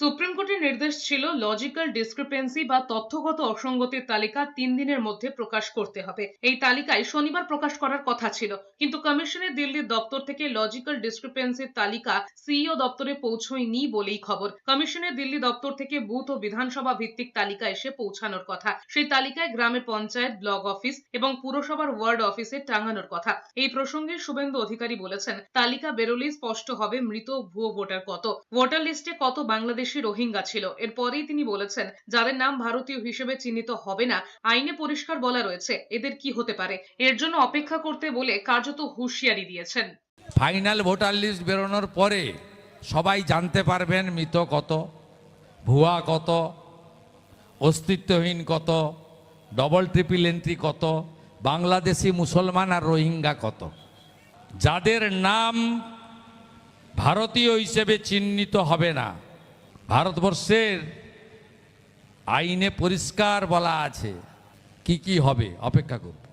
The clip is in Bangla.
সুপ্রিম কোর্টের নির্দেশ ছিল লজিক্যাল ডিসক্রিপেন্সি বা তথ্যগত অসঙ্গতির তালিকা তিন দিনের মধ্যে প্রকাশ করতে হবে। এই তালিকায় শনিবার প্রকাশ করার কথা ছিল। কিন্তু কমিশনের দিল্লির দপ্তর থেকে লজিক্যাল ডিসক্রিপেন্সির তালিকা সিইও দপ্তরে পৌঁছয়নি বলেই খবর। কমিশনের দিল্লি দপ্তর থেকে বুথ ও বিধানসভা ভিত্তিক তালিকা এসে পৌঁছানোর কথা। সেই তালিকায় গ্রামের পঞ্চায়েত, ব্লক অফিস এবং পুরসভার ওয়ার্ড অফিসে টাঙানোর কথা। এই প্রসঙ্গে শুভেন্দু অধিকারী বলেছেন, তালিকা বেরোলেই স্পষ্ট হবে মৃত ভুয়ো ভোটার কত। ভোটার লিস্টে কত বাংলাদেশি রোহিঙ্গা ছিল। এরপরেই তিনি বলেছেন, যাদের নাম ভারতীয় হিসেবে চিহ্নিত হবে না, আইনে পরিষ্কার বলা রয়েছে, এদের কি হতে পারে? এর জন্য অপেক্ষা করতে বলে কার্যত হুঁশিয়ারি দিয়েছেন। ফাইনাল ভোটার লিস্ট বেরোনোর পরে সবাই জানতে পারবেন মৃত কত, ভুয়া কত, অস্তিত্বহীন কত ডবল ট্রিপল এন্ট্রি কত, বাংলাদেশি মুসলমান আর রোহিঙ্গা কত। যাদের নাম ভারতীয় হিসেবে চিহ্নিত হবে না ভারতবর্ষের আইনে পরিষ্কার বলা আছে। কি কি হবে? অপেক্ষা করুন।